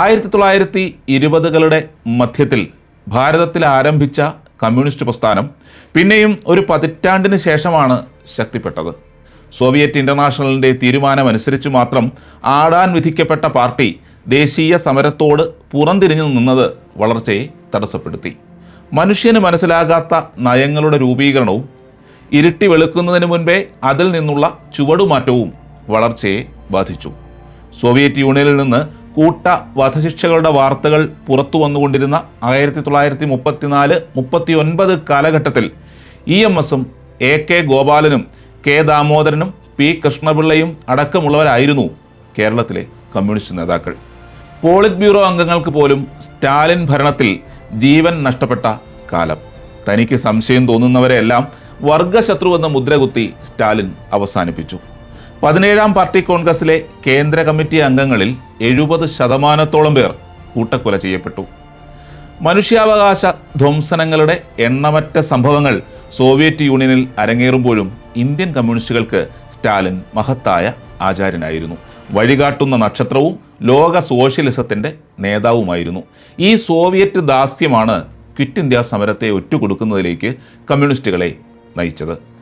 ആയിരത്തി തൊള്ളായിരത്തി ഇരുപതുകളുടെ മധ്യത്തിൽ ഭാരതത്തിൽ ആരംഭിച്ച കമ്മ്യൂണിസ്റ്റ് പ്രസ്ഥാനം പിന്നെയും ഒരു പതിറ്റാണ്ടിന് ശേഷമാണ് ശക്തിപ്പെട്ടത്. സോവിയറ്റ് ഇന്റർനാഷണലിന്റെ തീരുമാനമനുസരിച്ച് മാത്രം ആടാൻ വിധിക്കപ്പെട്ട പാർട്ടി ദേശീയ സമരത്തോട് പുറംതിരിഞ്ഞു നിന്നത് വളർച്ചയെ തടസ്സപ്പെടുത്തി. മനുഷ്യന് മനസ്സിലാകാത്ത നയങ്ങളുടെ രൂപീകരണവും ഇരുട്ടി വെളുക്കുന്നതിന് മുൻപേ അതിൽ നിന്നുള്ള ചുവടുമാറ്റവും വളർച്ചയെ ബാധിച്ചു. സോവിയറ്റ് യൂണിയനിൽ നിന്ന് കൂട്ട വധശിക്ഷകളുടെ വാർത്തകൾ പുറത്തു വന്നുകൊണ്ടിരുന്ന ആയിരത്തി തൊള്ളായിരത്തി മുപ്പത്തിനാല് മുപ്പത്തി ഒൻപത് കാലഘട്ടത്തിൽ ഇ എം എസും എ കെ ഗോപാലനും കെ ദാമോദരനും പി കൃഷ്ണപിള്ളയും അടക്കമുള്ളവരായിരുന്നു കേരളത്തിലെ കമ്മ്യൂണിസ്റ്റ് നേതാക്കൾ. പോളിറ്റ് ബ്യൂറോ അംഗങ്ങൾക്ക് പോലും സ്റ്റാലിൻ ഭരണത്തിൽ ജീവൻ നഷ്ടപ്പെട്ട കാലം. തനിക്ക് സംശയം തോന്നുന്നവരെയെല്ലാം വർഗശത്രുവെന്ന മുദ്രകുത്തി സ്റ്റാലിൻ അവസാനിപ്പിച്ചു. പതിനേഴാം പാർട്ടി കോൺഗ്രസിലെ കേന്ദ്ര കമ്മിറ്റി അംഗങ്ങളിൽ എഴുപത് ശതമാനത്തോളം പേർ കൂട്ടക്കൊല ചെയ്യപ്പെട്ടു. മനുഷ്യാവകാശ ധ്വംസനങ്ങളുടെ എണ്ണമറ്റ സംഭവങ്ങൾ സോവിയറ്റ് യൂണിയനിൽ അരങ്ങേറുമ്പോഴും ഇന്ത്യൻ കമ്മ്യൂണിസ്റ്റുകൾക്ക് സ്റ്റാലിൻ മഹത്തായ ആചാര്യനായിരുന്നു. വഴികാട്ടുന്ന നക്ഷത്രവും ലോക സോഷ്യലിസത്തിന്റെ നേതാവുമായിരുന്നു. ഈ സോവിയറ്റ് ദാസ്യമാണ് ക്വിറ്റ് ഇന്ത്യ സമരത്തെ ഒറ്റുകൊടുക്കുന്നതിലേക്ക് കമ്മ്യൂണിസ്റ്റുകളെ നയിച്ചത്.